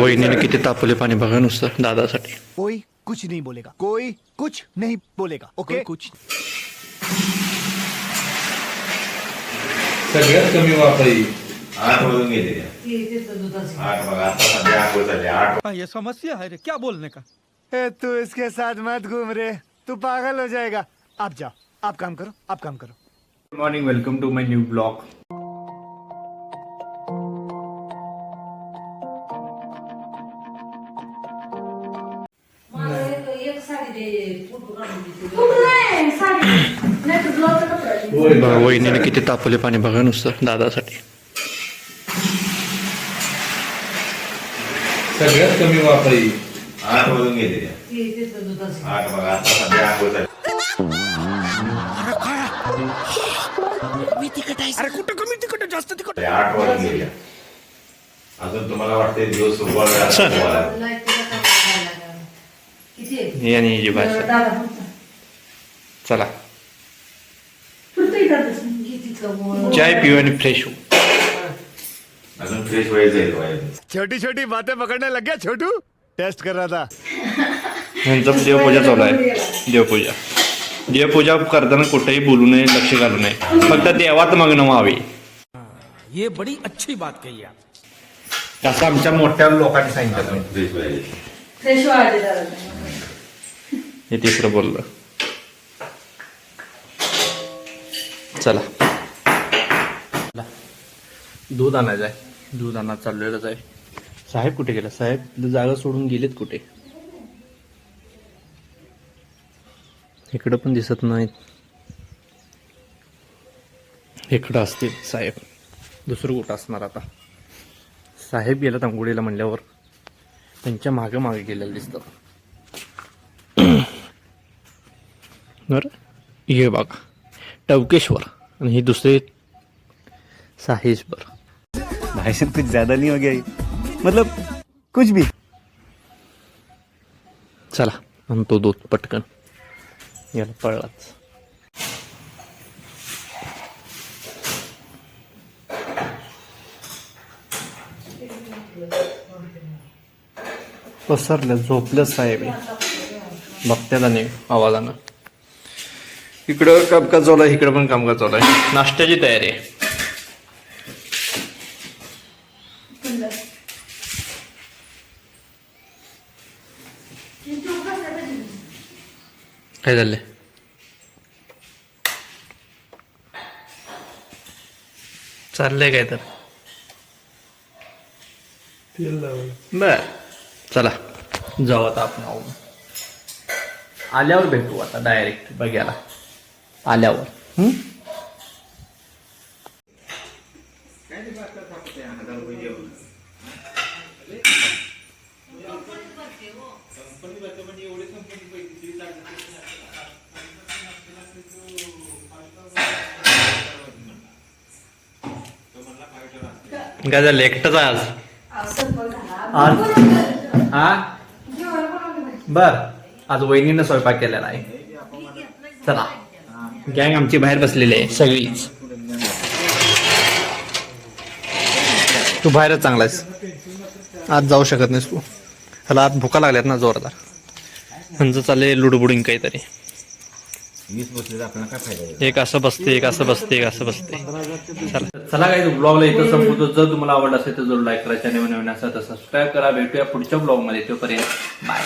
वहिनीने किती तापले पाणी बघा नुसतं दादासाठी। कोई कुछ नहीं बोलेगा। कोई कुछ नहीं बोलेगा ओके? कुछ। सगळ्यात कमी वापरी आठ वाजून गेले ती तिथं दुधाची. आठ बघा आता सध्या आठ झाले आठ ये समस्या है रे क्या बोलने का? ए, तू इसके साथ मत घूम रे तू पागल हो जाएगा। आप जाओ आप काम करो आप काम करो। Good morning welcome to my new blog बघा वहिनीने किती तापले पाणी बघा नुसतं दादासाठी सगळ्यात कमी वापरी आठ वाजून गेले ती तिथं दुधाची. आठ बघा आता सध्या आठ वाजले अरे कुठं कमी तिकट जास्त तिकट आठ वाजून गेले अजून तुम्हाला वाटते दिवस सुरुवात ही आणि ही जी भाषा. चला. चाय पिऊ आणि फ्रेश हो अजून फ्रेश व्हायचं आहे व्हायचं. छोटी छोटी बातें पकड़ने लग गया छोटू. टेस्ट कर रहा था यांचं देवपूजा चालू आहे. देवपूजा. देवपूजा करताना कुठेही बोलू नये लक्ष घालू नये. फक्त देवात मग्न व्हावे. ये बड़ी अच्छी बात कही आप। असं आमच्या मोठ्या लोकांनी सांगितलं. फ्रेश व्हायचं. हे तिसरं बोललं. चला. दूध आणायचं आहे. दूध आणा चाललेलंच आहे. साहेब कुठे गेला? साहेब जागा सोडून गेलेत कुठे? इकडं पण दिसत नाहीत. इकडं असतील साहेब. दुसरं कुठं असणार आता? साहेब गेला तांगुडीला म्हणल्यावर. त्यांच्या मागे मागे गेलेलं दिसतं. बरं हे बघा. टवकेश्वर आणि हे दुसरे साहेश्वर साहब कुछ ज्यादा नहीं हो गया ये? मतलब कुछ भी. चला म्हणतो दूध पटकन याला पळलाच. पसरल्या झोपलं साहेब. बघत्याला नाही आवाजानं. इकडं कामकाज चालू आहे इकडं पण कामकाज चालू आहे. नाश्त्याची तयारी आहे. काय झालंय? चाललंय काय तर? बर. चला जाऊ आता आपण. आल्यावर भेटू आता डायरेक्ट बघायला. आल्यावर. हम्म? काय झालं एकटंच आहे आज. आज. हा? बर. आज वहिनीनं स्वयंपाक केलेला आहे. चला. गँग आमची बाहेर बसलेली आहे. सगळीच. तू बाहेरच चांगला आहेस आज जाऊ शकत नाहीस तू. ह्याला आज भुका लागल्यात ना जोरदार. म्हणजे चालले लुडबुडिंग काहीतरी? एक असं बसते एक असं बसते एक असं बसते. चला. चला काही ब्लॉगला इथं संपवतो. जर तुम्हाला आवड असेल तर जरूर लाईक करा चॅनल नवीन असेल तर सबस्क्राईब करा. भेटूया पुढच्या ब्लॉगमध्ये तोपर्यंत बाय